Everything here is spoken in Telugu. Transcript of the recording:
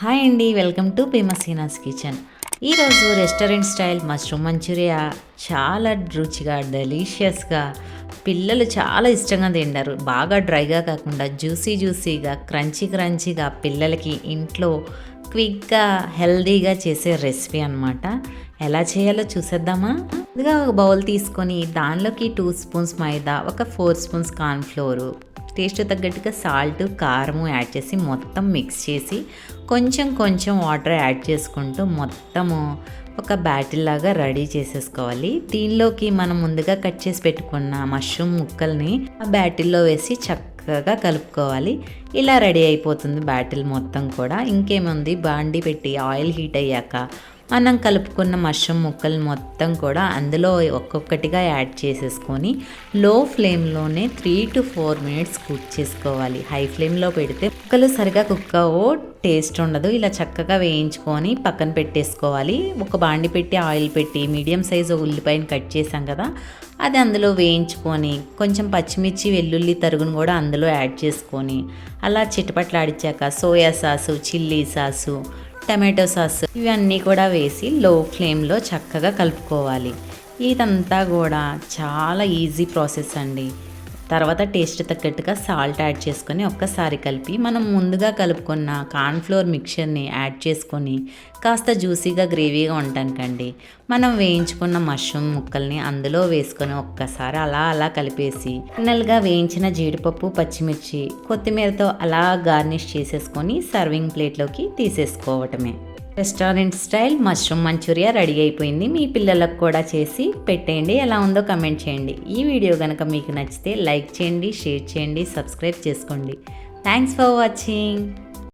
హాయ్ అండి వెల్కమ్ టు పేమసీనాస్ కిచెన్. ఈరోజు రెస్టారెంట్ స్టైల్ మష్రూమ్ మంచూరియా చాలా రుచిగా డెలీషియస్గా పిల్లలు చాలా ఇష్టంగా తింటారు. బాగా డ్రైగా కాకుండా జ్యూసీ జ్యూసీగా క్రంచీ క్రంచీగా పిల్లలకి ఇంట్లో క్విక్గా హెల్దీగా చేసే రెసిపీ అన్నమాట. ఎలా చేయాలో చూసేద్దామా? ముందుగా ఒక బౌల్ తీసుకొని దానిలోకి టూ స్పూన్స్ మైదా ఒక ఫోర్ స్పూన్స్ కార్న్ఫ్లోరు టేస్ట్ తగ్గట్టుగా సాల్ట్ కారము యాడ్ చేసి మొత్తం మిక్స్ చేసి కొంచెం కొంచెం వాటర్ యాడ్ చేసుకుంటూ మొత్తము ఒక బ్యాటిల్ లాగా రెడీ చేసేసుకోవాలి. దీనిలోకి మనం ముందుగా కట్ చేసి పెట్టుకున్న మష్రూమ్ ముక్కల్ని ఆ బ్యాటిల్లో వేసి చక్కగా కలుపుకోవాలి. ఇలా రెడీ అయిపోతుంది బ్యాటిల్ మొత్తం కూడా. ఇంకేముంది? బాండి పెట్టి ఆయిల్ హీట్ అయ్యాక మనం కలుపుకున్న మష్రూమ్ ముక్కలు మొత్తం కూడా అందులో ఒక్కొక్కటిగా యాడ్ చేసేసుకొని లో ఫ్లేమ్లోనే three to four minutes cook చేసుకోవాలి. హై ఫ్లేమ్లో పెడితే ముక్కలు సరిగా కుక్ అవ్వో టేస్ట్ ఉండదు. ఇలా చక్కగా వేయించుకొని పక్కన పెట్టేసుకోవాలి. ఒక బాండి పెట్టి ఆయిల్ పెట్టి మీడియం సైజు ఉల్లిపాయని కట్ చేసాం కదా అది అందులో వేయించుకొని కొంచెం పచ్చిమిర్చి వెల్లుల్లి తరుగును కూడా అందులో యాడ్ చేసుకొని అలా చిటపట్లాడిచ్చాక soya sauce chilli sauce tomato sauce ఇవన్నీ కూడా వేసి లో ఫ్లేమ్లో చక్కగా కలుపుకోవాలి. ఇదంతా కూడా చాలా ఈజీ ప్రాసెస్ అండి. తర్వాత టేస్ట్ తగ్గట్టుగా సాల్ట్ యాడ్ చేసుకొని ఒక్కసారి కలిపి మనం ముందుగా కలుపుకున్న కార్న్ఫ్లోర్ మిక్చర్ని యాడ్ చేసుకొని కాస్త జ్యూసీగా గ్రేవీగా ఉండటానికండి. మనం వేయించుకున్న మష్రూమ్ ముక్కల్ని అందులో వేసుకొని ఒక్కసారి అలా అలా కలిపేసి ఫైనల్గా వేయించిన జీడిపప్పు పచ్చిమిర్చి కొత్తిమీరతో అలా గార్నిష్ చేసేసుకొని సర్వింగ్ ప్లేట్లోకి తీసేసుకోవటమే. Restaurant style mushroom manchurian ready అయిపోయింది. మీ పిల్లలకు కూడా చేసి పెట్టేయండి. ఎలా ఉందో కమెంట్ చేయండి. ఈ వీడియో కనుక మీకు నచ్చితే లైక్ చేయండి షేర్ చేయండి సబ్స్క్రైబ్ చేసుకోండి. Thanks for watching.